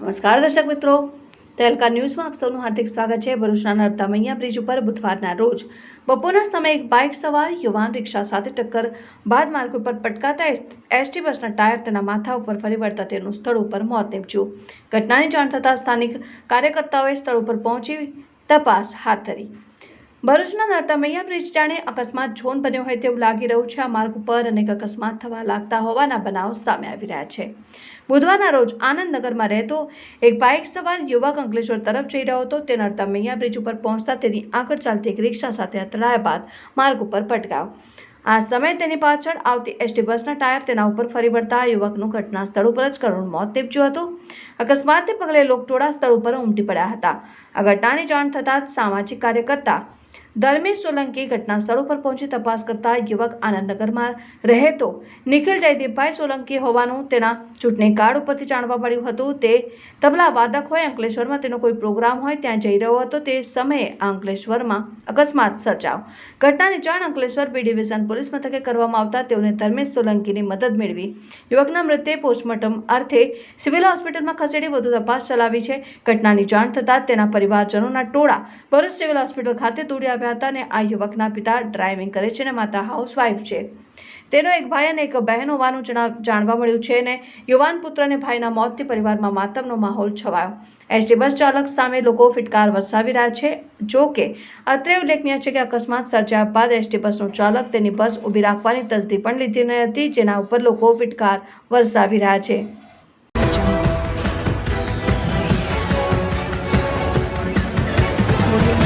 નમસ્કાર દર્શક મિત્રો, તહેલકા ન્યૂઝમાં આપ સૌનું હાર્દિક સ્વાગત છે. ભરૂચના નર્મદા મૈયા બ્રિજ ઉપર બુધવારના રોજ બપોરના સમયે એક બાઇક સવાર યુવાન રિક્ષા સાથે ટક્કર બાદ માર્ગ ઉપર પટકાતા એસટી બસના ટાયર તેના માથા ઉપર ફરી વળતા તેનું સ્થળ ઉપર મોત નીપજ્યું. ઘટનાની જાણ થતાં સ્થાનિક કાર્યકર્તાઓએ સ્થળ ઉપર પહોંચી તપાસ હાથ ધરી. ભરૂચના નડતા મૈયા બ્રિજ જાણે અકસ્માત ઝોન બન્યો હોય તેવું લાગી રહ્યું છે. આ માર્ગ ઉપર અનેક અકસ્માત થવા લાગતા હોવાના બનાવ સામે આવી રહ્યા છે. બુધવારના રોજ આનંદનગરમાં રહેતો એક બાઇક સવાર યુવક અંકલેશ્વર તરફ જઈ રહ્યો હતો. તે નડતા મૈયા બ્રિજ ઉપર પહોંચતા તેની આગળ ચાલતી એક રિક્ષા સાથે અથડાયા બાદ માર્ગ ઉપર પટકાયો. આ સમયે તેની પાછળ આવતી એસટી બસના ટાયર તેના ઉપર ફરી વળતા યુવકનું ઘટના સ્થળ ઉપર જ કરુણ મોત નીપજ્યું હતું. અકસ્માતને પગલે લોકટોળા સ્થળ ઉપર ઉમટી પડ્યા હતા. આ ઘટનાની જાણ થતાં જ સામાજિક કાર્યકર્તા ધર્મેશ સોલંકી ઘટના સ્થળ ઉપર પહોંચી તપાસ કરતા યુવક આનંદનગરમાં રહેતો નિખિલ જયદીપભાઈ સોલંકી હોવાનું તેના ચૂંટણી કાર્ડ ઉપરથી જાણવા મળ્યું હતું. તે તબલા વાદક હોય, અંકલેશ્વરમાં તેનો કોઈ પ્રોગ્રામ હોય, ત્યાં જઈ રહ્યો હતો. તે સમયે અંકલેશ્વરમાં અકસ્માત સર્જાયો. ઘટનાની જાણ અંકલેશ્વર બી ડિવિઝન પોલીસ મથકે કરવામાં આવતા તેઓને ધર્મેશ સોલંકીની મદદ મેળવી યુવકના મૃત્યુ પોસ્ટમોર્ટમ અર્થે સિવિલ હોસ્પિટલમાં ખસેડી વધુ તપાસ ચલાવી છે. ઘટનાની જાણ થતાં તેના પરિવારજનોના ટોળા ભરૂચ સિવિલ હોસ્પિટલ ખાતે દોડી આવ્યા આવ્યા હતા અને આ યુવકના પિતા ડ્રાઇવિંગ કરે છે અને માતા હાઉસવાઇફ છે. તેનો એક ભાઈ અને એક બહેન હોવાનું જાણવા મળ્યું છે અને યુવાન પુત્ર અને ભાઈના મોતથી પરિવારમાં માતમનો માહોલ છવાયો. એસટી બસ ચાલક સામે લોકો ફિટકાર વરસાવી રહ્યા છે. જો કે, અત્રે ઉલ્લેખનીય છે કે અકસ્માત સર્જાયા બાદ એસટી બસનો ચાલક તેની બસ ઊભી રાખવાની તસદી પણ લીધી ન હતી, જેના ઉપર લોકો ફિટકાર વરસાવી રહ્યા છે. audio.